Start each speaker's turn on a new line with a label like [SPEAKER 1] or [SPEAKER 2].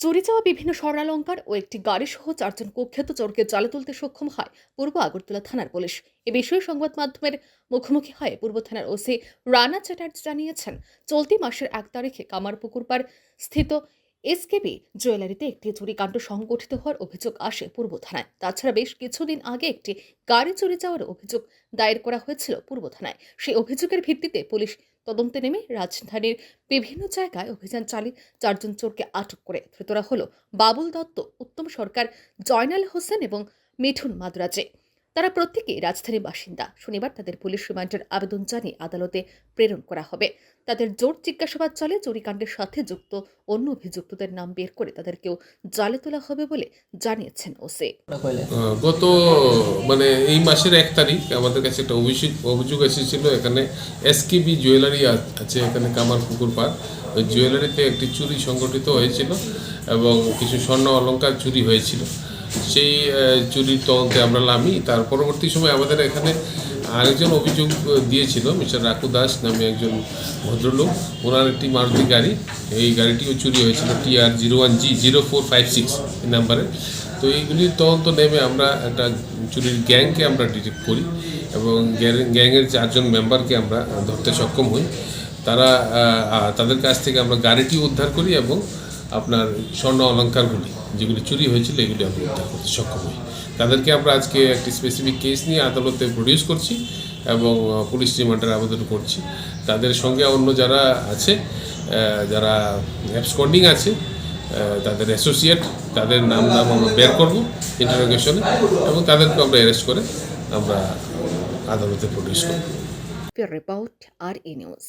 [SPEAKER 1] চুরি যাওয়া বিভিন্ন স্বর্ণালঙ্কার ও একটি গাড়ি সহ চারজন কুখ্যাত চোরকে জালে তুলতে সক্ষম হয় পূর্ব আগরতলা থানার পুলিশ। এ বিষয়ে সংবাদ মাধ্যমের মুখোমুখি হয় পূর্ব থানার ওসি রানা চ্যাটার্জি জানিয়েছেন, চলতি মাসের এক তারিখে কামারপুকুর পাড় স্থিত এসকেবি জুয়েলারিতে একটি চুরিকাণ্ড সংগঠিত হওয়ার অভিযোগ আসে পূর্ব থানায়। তাছাড়া বেশ কিছুদিন আগে একটি গাড়ি চুরি যাওয়ার অভিযোগ দায়ের করা হয়েছিল পূর্ব থানায়। সেই অভিযোগের ভিত্তিতে পুলিশ তদন্তে নেমে রাজধানীর বিভিন্ন জায়গায় অভিযান চালিয়ে চারজন চোরকে আটক করে। ধৃতরা হল বাবুল দত্ত, উত্তম সরকার, জয়নাল হোসেন এবং মিঠুন মাদ্রাজে। তারা প্রত্যেকেই রাজধানীর বাসিন্দা। শনিবার তাদের পুলিশ রিমান্ডের আবেদন জানিয়ে আদালতে প্রেরণ করা হবে। তাদের জোর জিজ্ঞাসাবাদ চলে, চুরিকাণ্ডের সাথে যুক্ত অন্য অভিযুক্তদের নাম বের করে তাদেরকেও জালে তোলা হবে বলে জানিয়েছেন ওসে।
[SPEAKER 2] গত মানে এই মাসের এক তারিখ আমাদের কাছে একটা অভিযোগ অভিযোগ এসেছিল, এখানে এসকেবি জুয়েলারি আছে, এখানে কামার পুকুর পাড়। ওই জুয়েলারিতে একটি চুরি সংগঠিত হয়েছিল এবং কিছু স্বর্ণ অলংকার চুরি হয়েছিল। সেই চুরির তদন্তে আমরা নামি। তার পরবর্তী সময় আমাদের এখানে আরেকজন অভিযোগ দিয়েছিল, মিস্টার রাকু দাস নামে একজন ভদ্রলোক। ওনার একটি মারুতি গাড়ি। এই গাড়িটিও চুরি হয়েছিল TR zero one G, zero four five six এই নাম্বারে। তো এইগুলির তদন্ত নেমে আমরা একটা চুরির গ্যাংকে আমরা ডিটেক্ট করি এবং গ্যাং- গ্যাংয়ের চারজন মেম্বারকে আমরা ধরতে সক্ষম হই। তারা তাদের কাছ থেকে আমরা গাড়িটি উদ্ধার করি এবং আপনার স্বর্ণ অলঙ্কারগুলি যেগুলি চুরি হয়েছিল, এগুলি আমরা উদ্ধার করতে সক্ষম হই। তাদেরকে আমরা আজকে একটি স্পেসিফিক কেস নিয়ে আদালতে প্রডিউস করছি এবং পুলিশ রিমান্ডের আবেদন করছি। তাদের সঙ্গে অন্য যারা আছে যারা অ্যাবসকন্ডিং আছে তাদের অ্যাসোসিয়েট তাদের নাম নাম আমরা বের করব ইন্টারোগেশনে এবং তাদেরকে আমরা অ্যারেস্ট করে আমরা আদালতে প্রডিউস করব।
[SPEAKER 1] রিপোর্ট আর নিউজ